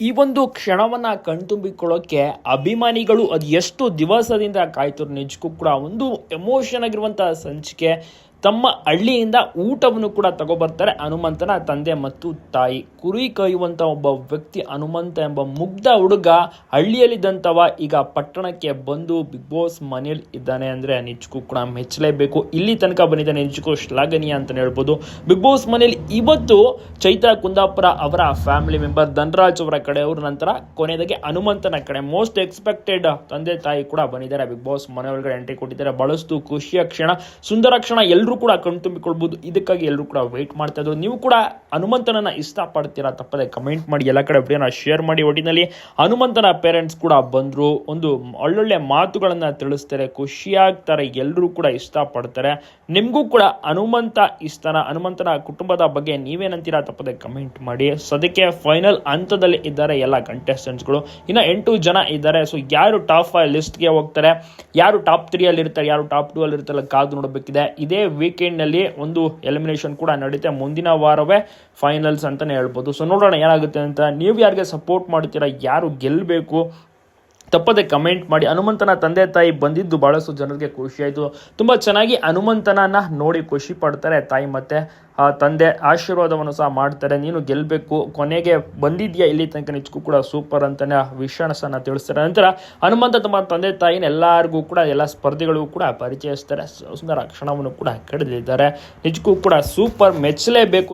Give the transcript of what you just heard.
ಈ ಒಂದು ಕ್ಷಣವನ್ನು ಕಣ್ತುಂಬಿಕೊಳ್ಳೋಕ್ಕೆ ಅಭಿಮಾನಿಗಳು ಅದು ಎಷ್ಟು ದಿವಸದಿಂದ ಕಾಯ್ತರು ನಿಜಕ್ಕೂ ಕೂಡ ಒಂದು ಎಮೋಷನ್ ಆಗಿರುವಂಥ ಸಂಚಿಕೆ. ತಮ್ಮ ಹಳ್ಳಿಯಿಂದ ಊಟವನ್ನು ಕೂಡ ತಗೊಬರ್ತಾರೆ ಹನುಮಂತನ ತಂದೆ ಮತ್ತು ತಾಯಿ. ಕುರಿ ಕಾಯುವಂತ ಒಬ್ಬ ವ್ಯಕ್ತಿ ಹನುಮಂತ ಎಂಬ ಮುಗ್ಧ ಹುಡುಗ ಹಳ್ಳಿಯಲ್ಲಿದ್ದಂಥವ ಈಗ ಪಟ್ಟಣಕ್ಕೆ ಬಂದು ಬಿಗ್ ಬಾಸ್ ಮನೆಯಲ್ಲಿ ಇದ್ದಾನೆ ಅಂದ್ರೆ ನಿಜಕ್ಕೂ ಕೂಡ ಮೆಚ್ಚಲೇಬೇಕು. ಇಲ್ಲಿ ತನಕ ಬಂದಿದ್ದಾನೆ ನಿಜಕ್ಕೂ ಶ್ಲಾಘನೀಯ ಅಂತ ಹೇಳ್ಬೋದು. ಬಿಗ್ ಬಾಸ್ ಮನೆಯಲ್ಲಿ ಇವತ್ತು ಚೈತ್ರ ಕುಂದಾಪುರ ಅವರ ಫ್ಯಾಮಿಲಿ ಮೆಂಬರ್ ಧನರಾಜ್ ಅವರ ಕಡೆಯವರು ನಂತರ ಕೊನೆಯದಾಗಿ ಹನುಮಂತನ ಕಡೆ. ಮೋಸ್ಟ್ ಎಕ್ಸ್ಪೆಕ್ಟೆಡ್ ತಂದೆ ತಾಯಿ ಕೂಡ ಬಂದಿದ್ದಾರೆ. ಬಿಗ್ ಬಾಸ್ ಮನೆ ಎಂಟ್ರಿ ಕೊಟ್ಟಿದ್ದಾರೆ. ಬಹಳಷ್ಟು ಖುಷಿಯ ಕ್ಷಣ. ಸುಂದರ ಕ್ಷಣ. ಎಲ್ಲರೂ ಕೂಡ ಕಣ್ತುಂಬಿಕೊಳ್ಬಹುದು ಇದಕ್ಕಾಗಿ ಎಲ್ಲರೂ ಕೂಡ ವೆಯ್ಟ್ ಮಾಡ್ತಾ ಇದ್ರು. ನೀವು ಕೂಡ ಹನುಮಂತನನ್ನ ಇಷ್ಟಪಡ್ತೀರಾ ತಪ್ಪದೆ ಕಮೆಂಟ್ ಮಾಡಿ. ಎಲ್ಲ ಕಡೆ ವಿಡಿಯೋನ ಶೇರ್ ಮಾಡಿ. ಒಟ್ಟಿನಲ್ಲಿ ಹನುಮಂತನ ಪೇರೆಂಟ್ಸ್ ಕೂಡ ಬಂದ್ರು. ಒಂದು ಒಳ್ಳೊಳ್ಳೆ ಮಾತುಗಳನ್ನು ತಿಳಿಸ್ತಾರೆ. ಖುಷಿಯಾಗ್ತಾರೆ. ಎಲ್ಲರೂ ಕೂಡ ಇಷ್ಟಪಡ್ತಾರೆ. ನಿಮಗೂ ಕೂಡ ಹನುಮಂತ ಇಷ್ಟನ? ಹನುಮಂತನ ಕುಟುಂಬದ ಬಗ್ಗೆ ನೀವೇನಂತೀರಾ ತಪ್ಪದೆ ಕಮೆಂಟ್ ಮಾಡಿ. ಸದ್ಯಕ್ಕೆ ಫೈನಲ್ ಹಂತದಲ್ಲಿ ಇದ್ದಾರೆ ಎಲ್ಲ ಕಂಟೆಸ್ಟೆಂಟ್ಸ್ಗಳು ಇನ್ನು ಎಂಟು ಜನ ಇದ್ದಾರೆ. ಸೊ ಯಾರು ಟಾಪ್ ಫೈವ್ ಲಿಸ್ಟ್ಗೆ ಹೋಗ್ತಾರೆ? ಯಾರು ಟಾಪ್ ತ್ರೀ ಅಲ್ಲಿ ಇರ್ತಾರೆ ಯಾರು ಟಾಪ್ ಟೂ ಅಲ್ಲಿ ಇರ್ತಾರೆ ಕಾದು ನೋಡಬೇಕಿದೆ. ಇದೇ ವೀಕೆಂಡ್ನಲ್ಲಿ ಒಂದು ಎಲಿಮಿನೇಷನ್ ಕೂಡ ನಡೀತೆ. ಮುಂದಿನ ವಾರವೇ ಫೈನಲ್ಸ್ ಅಂತಲೇ ಹೇಳ್ಬೋದು. ಸೊ ನೋಡೋಣ ಏನಾಗುತ್ತೆ ಅಂತ. ನೀವು ಯಾರಿಗೆ ಸಪೋರ್ಟ್ ಮಾಡ್ತೀರಾ, ಯಾರು ಗೆಲ್ಲಬೇಕು ತಪ್ಪದೆ ಕಮೆಂಟ್ ಮಾಡಿ. ಹನುಮಂತನ ತಂದೆ ತಾಯಿ ಬಂದಿದ್ದು ಬಹಳಷ್ಟು ಜನರಿಗೆ ಖುಷಿಯಾಯಿತು. ತುಂಬ ಚೆನ್ನಾಗಿ ಹನುಮಂತನನ್ನು ನೋಡಿ ಖುಷಿ ಪಡ್ತಾರೆ ತಾಯಿ ಮತ್ತೆ. ಆ ತಂದೆ ಆಶೀರ್ವಾದವನ್ನು ಸಹ ಮಾಡ್ತಾರೆ. ನೀನು ಗೆಲ್ಲಬೇಕು ಕೊನೆಗೆ ಬಂದಿದ್ಯಾ? ಇಲ್ಲಿ ತನಕ ನಿಜಕ್ಕೂ ಕೂಡ ಸೂಪರ್ ಅಂತಾನೆ ವಿಶ್ವಾಸನ ತಿಳಿಸ್ತಾರೆ. ನಂತರ ಹನುಮಂತ ತಮ್ಮ ತಂದೆ ತಾಯಿನ ಎಲ್ಲರಿಗೂ ಕೂಡ, ಎಲ್ಲ ಸ್ಪರ್ಧಿಗಳಿಗೂ ಕೂಡ ಪರಿಚಯಿಸ್ತಾರೆ. ಸುಂದರ ಕ್ಷಣವನ್ನು ಕೂಡ ಕಡಿದಿದ್ದಾರೆ. ನಿಜಕ್ಕೂ ಕೂಡ ಸೂಪರ್ ಮೆಚ್ಚಲೇಬೇಕು.